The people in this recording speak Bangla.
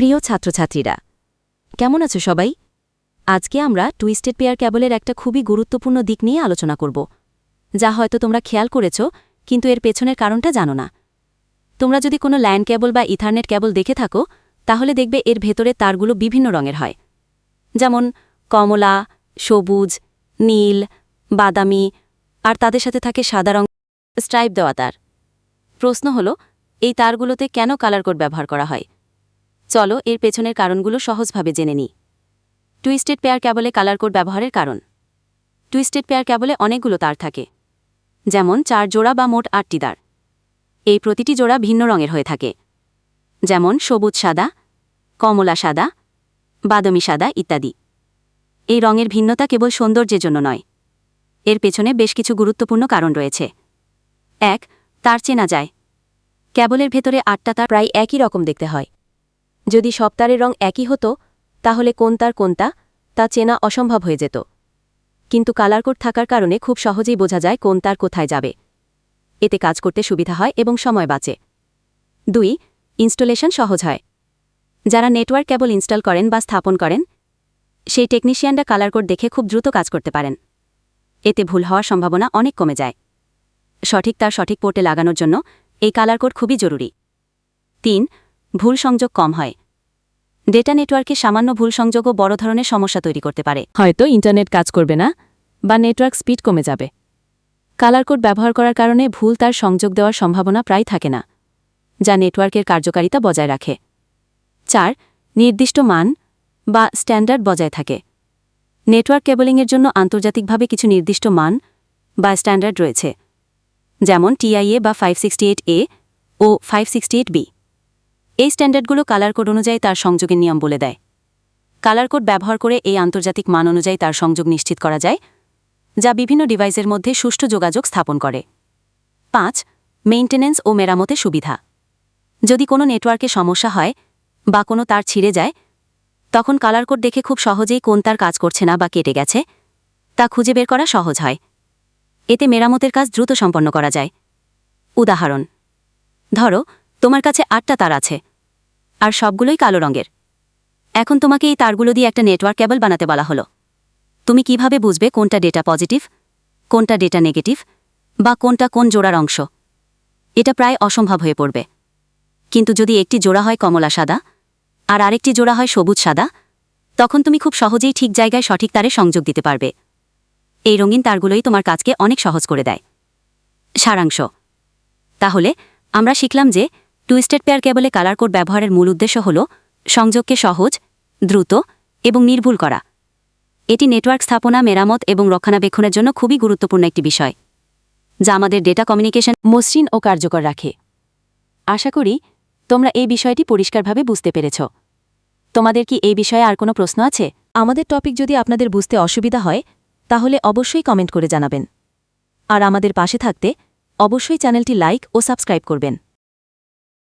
প্রিয় ছাত্রছাত্রীরা, কেমন আছো সবাই? আজকে আমরা টুইস্টেড পেয়ার ক্যাবলের একটা খুবই গুরুত্বপূর্ণ দিক নিয়ে আলোচনা করব, যা হয়তো তোমরা খেয়াল করেছ, কিন্তু এর পেছনের কারণটা জানো না। তোমরা যদি কোনো ল্যান্ড ক্যাবল বা ইথারনেট ক্যাবল দেখে থাকো, তাহলে দেখবে এর ভেতরে তারগুলো বিভিন্ন রঙের হয়। যেমন কমলা, সবুজ, নীল, বাদামি, আর তাদের সাথে থাকে সাদা রং স্ট্রাইপ দেওয়া তার। প্রশ্ন হল, এই তারগুলোতে কেন কালার কোড ব্যবহার করা হয়? চলো, এর পেছনের কারণগুলো সহজভাবে জেনে নিই। টুইস্টেড পেয়ার ক্যাবলে কালার কোড ব্যবহারের কারণ। টুইস্টেড পেয়ার ক্যাবলে অনেকগুলো তার থাকে। যেমন, চার জোড়া বা মোট আটটি তার। এই প্রতিটি জোড়া ভিন্ন রঙের হয়ে থাকে। যেমন, সবুজ সাদা, কমলা সাদা, বাদামি সাদা ইত্যাদি। এই রঙের ভিন্নতা কেবল সৌন্দর্যের জন্য নয়। এর পেছনে বেশ কিছু গুরুত্বপূর্ণ কারণ রয়েছে। এক, তার চেনা যায়। ক্যাবলের ভেতরে আটটা তার প্রায় একই রকম দেখতে হয়। যদি সব তারের রং একই হতো, তাহলে কোন তার কোনটা তা চেনা অসম্ভব হয়ে যেত। কিন্তু কালার কোড থাকার কারণে খুব সহজেই বোঝা যায় কোন তার কোথায় যাবে। এতে কাজ করতে সুবিধা হয় এবং সময় বাঁচে। দুই, ইনস্টলেশন সহজ হয়। যারা নেটওয়ার্ক কেবল ইনস্টল করেন বা স্থাপন করেন, সেই টেকনিশিয়ানরা কালার কোড দেখে খুব দ্রুত কাজ করতে পারেন। এতে ভুল হওয়ার সম্ভাবনা অনেক কমে যায়। সঠিক তার সঠিক পোর্টে লাগানোর জন্য এই কালার কোড খুবই জরুরি। তিন ভুল সংযোগ কম হয়। ডেটা নেটওয়ার্কে সামান্য ভুল সংযোগও বড় ধরনের সমস্যা তৈরি করতে পারে। হয়তো ইন্টারনেট কাজ করবে না, বা নেটওয়ার্ক স্পিড কমে যাবে। কালার কোড ব্যবহার করার কারণে ভুল তার সংযোগ দেওয়ার সম্ভাবনা প্রায় থাকে না, যা নেটওয়ার্কের কার্যকারিতা বজায় রাখে। চার, নির্দিষ্ট মান বা স্ট্যান্ডার্ড বজায় থাকে। নেটওয়ার্ক কেবলিংয়ের জন্য আন্তর্জাতিকভাবে কিছু নির্দিষ্ট মান বা স্ট্যান্ডার্ড রয়েছে, যেমন টিআইএ বা ফাইভ এ ও ফাইভ বি। এই স্ট্যান্ডার্ডগুলো কালার কোড অনুযায়ী তার সংযোগের নিয়ম বলে দেয়। কালার কোড ব্যবহার করে এই আন্তর্জাতিক মান অনুযায়ী তার সংযোগ নিশ্চিত করা যায়, যা বিভিন্ন ডিভাইসের মধ্যে সুষ্ঠু যোগাযোগ স্থাপন করে। পাঁচ, মেইনটেনেন্স ও মেরামতে সুবিধা। যদি কোনো নেটওয়ার্কে সমস্যা হয় বা কোনো তার ছিঁড়ে যায়, তখন কালার কোড দেখে খুব সহজেই কোন তার কাজ করছে না বা কেটে গেছে, তা খুঁজে বের করা সহজ হয়। এতে মেরামতের কাজ দ্রুত সম্পন্ন করা যায়। উদাহরণ, ধরো, তোমার কাছে আটটা তার আছে। আর সবগুলোই কালো রঙের। এখন তোমাকে এই তারগুলো দিয়ে একটা নেটওয়ার্ক কেবল বানাতে বলা হলো। তুমি কীভাবে বুঝবে কোনটা ডেটা পজিটিভ, কোনটা ডেটা নেগেটিভ, বা কোনটা কোন জোড়ার অংশ? এটা প্রায় অসম্ভব হয়ে পড়বে। কিন্তু যদি একটি জোড়া হয় কমলা সাদা, আর আরেকটি জোড়া হয় সবুজ সাদা, তখন তুমি খুব সহজেই ঠিক জায়গায় সঠিক তারে সংযোগ দিতে পারবে। এই রঙিন তারগুলোই তোমার কাজকে অনেক সহজ করে দেয়। সারাংশ। তাহলে, আমরা শিখলাম যে টুইস্টেড পেয়ার কেবলে কালার কোড ব্যবহারের মূল উদ্দেশ্য হল সংযোগকে সহজ, দ্রুত এবং নির্ভুল করা। এটি নেটওয়ার্ক স্থাপনা, মেরামত এবং রক্ষণাবেক্ষণের জন্য খুবই গুরুত্বপূর্ণ একটি বিষয়, যা আমাদের ডেটা কমিউনিকেশন মসৃণ ও কার্যকর রাখে। আশা করি তোমরা এই বিষয়টি পরিষ্কারভাবে বুঝতে পেরেছ। তোমাদের কি এই বিষয়ে আর কোনো প্রশ্ন আছে? আমাদের টপিক যদি আপনাদের বুঝতে অসুবিধা হয়, তাহলে অবশ্যই কমেন্ট করে জানাবেন। আর আমাদের পাশে থাকতে অবশ্যই চ্যানেলটি লাইক ও সাবস্ক্রাইব করবেন।